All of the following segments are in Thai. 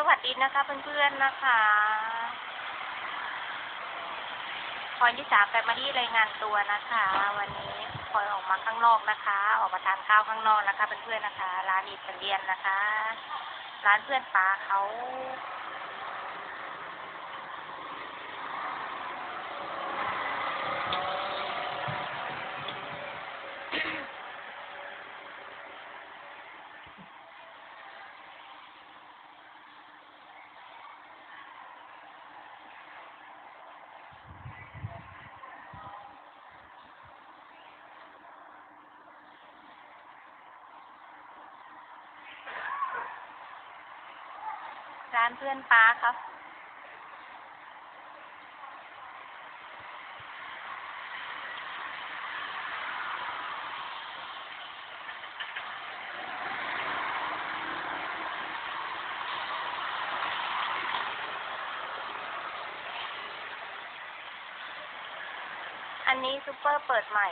สวัสดีนะคะเพื่อนๆนะคะพลอยที่สามแปมาที่รายงานตัวนะคะ วันนี้พลอยออกมาข้างนอกนะคะ ออกมาทานข้าวข้างนอกนะคะเพื่อนๆนะคะ ร้านอิตาเลียนนะคะ ร้านเพื่อนป้าเขา ร้านเพื่อนป้าครับ อันนี้ซูเปอร์เปิดใหม่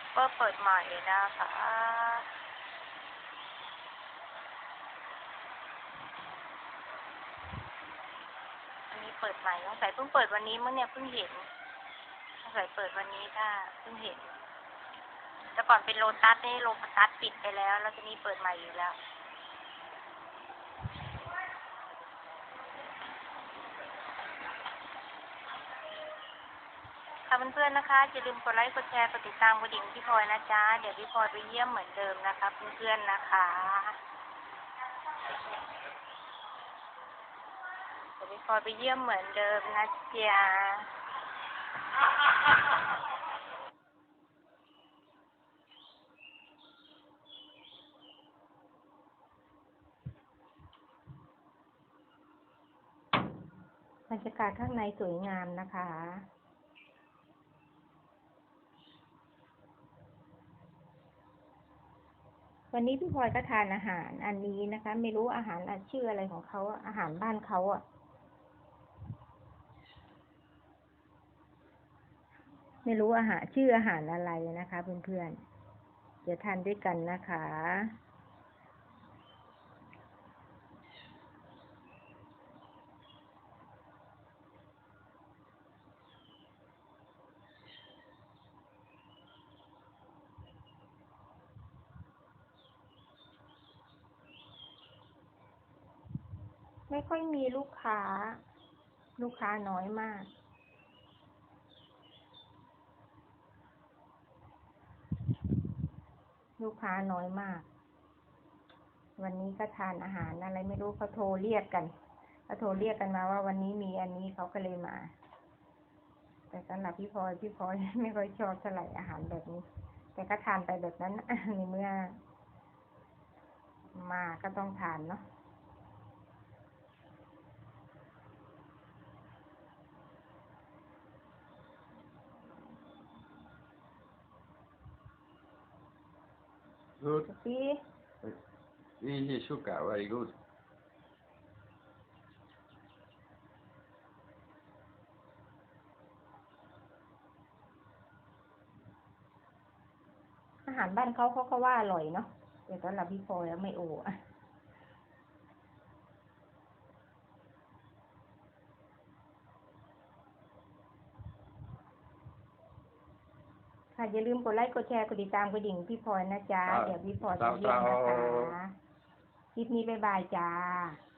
ซูเปอร์เปิดใหม่นะคะ อันนี้เปิดใหม่สงสัยเพิ่งเปิดวันนี้มั้งเนี่ยเพิ่งเห็นสงสัยเปิดวันนี้ค่ะเพิ่งเห็น แต่ก่อนเป็นโลตัสนี่โลตัสปิดไปแล้ว แล้วทีนี้เปิดใหม่อีกแล้วค่ะเพื่อนๆนะคะอย่าลืมกดไลค์กดแชร์กดติดตามกระดิ่งพี่พลอยนะจ๊ะเดี๋ยวพี่พลอยไปเยี่ยมเหมือนเดิมนะคะ เพื่อนๆนะคะ เดี๋ยวพี่พลอยไปเยี่ยมเหมือนเดิมนะจ๊ะบรรยากาศข้างในสวยงามนะคะวันนี้พี่พลอยก็ทานอาหารอันนี้นะคะ ไม่รู้อาหารอะชื่ออะไรของเขาอาหารบ้านเขาอะ ไม่รู้อาหารชื่ออาหารอะไรนะคะเพื่อนๆ เดี๋ยวทานด้วยกันนะคะ ไม่ค่อยมีลูกค้า ลูกค้าน้อยมาก ลูกค้าน้อยมาก วันนี้ก็ทานอาหารอะไรไม่รู้เขาโทรเรียกกันเขาโทรเรียกกันมาว่าวันนี้มีอันนี้เขาก็เลยมา แต่สำหรับพี่พลอยพี่พลอยไม่ค่อยชอบเท่าไหร่อาหารแบบนี้ แต่ก็ทานไปแบบนั้นในเมื่อ มาก็ต้องทานเนาะ Good. พี่ Easy sugar, very good. อาหารบ้านเขาเขาก็ว่าอร่อยเนาะแต่สำหรับพี่พลอยอะไม่โออะ อย่าลืมกดไลค์กดแชร์กดติดตามกระดิ่งพี่พลอยนะจ๊ะ ครับเดี๋ยวพี่พลอยไปครับเยี่ยมนะครัคะบคลิปนี้บ๊ายบายจ้าบ